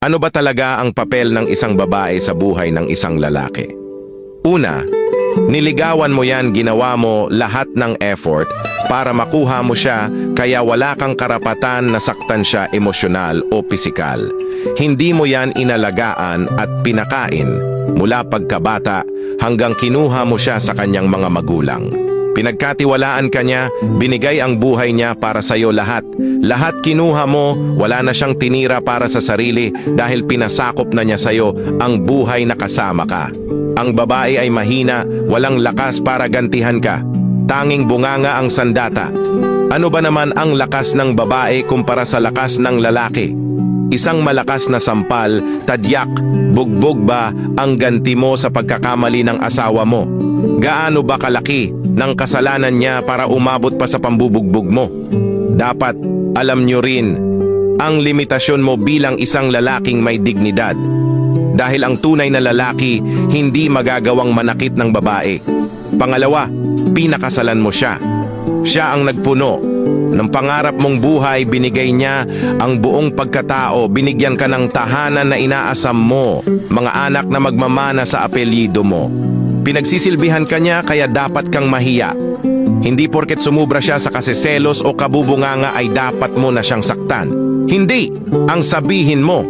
Ano ba talaga ang papel ng isang babae sa buhay ng isang lalaki? Una, niligawan mo yan, ginawa mo lahat ng effort para makuha mo siya kaya wala kang karapatan na saktan siya emosyonal o pisikal. Hindi mo yan inalagaan at pinakain mula pagkabata hanggang kinuha mo siya sa kanyang mga magulang. Pinagkatiwalaan ka niya, binigay ang buhay niya para sa iyo lahat. Lahat kinuha mo, wala na siyang tinira para sa sarili dahil pinasakop na niya sa iyo ang buhay na kasama ka. Ang babae ay mahina, walang lakas para gantihan ka. Tanging bunganga ang sandata. Ano ba naman ang lakas ng babae kumpara sa lakas ng lalaki? Isang malakas na sampal, tadyak, bugbog ba ang ganti mo sa pagkakamali ng asawa mo? Gaano ba kalaki ng kasalanan niya para umabot pa sa pambubugbog mo? Dapat alam nyo rin ang limitasyon mo bilang isang lalaking may dignidad. Dahil ang tunay na lalaki hindi magagawang manakit ng babae. Pangalawa, pinakasalan mo siya. Siya ang nagpuno ng pangarap mong buhay, binigay niya ang buong pagkatao, binigyan ka ng tahanan na inaasam mo, mga anak na magmamana sa apelyido mo. Pinagsisilbihan ka niya kaya dapat kang mahiya. Hindi porket sumubra siya sa kasiselos o kabubunganga ay dapat mo na siyang saktan. Hindi! Ang sabihin mo,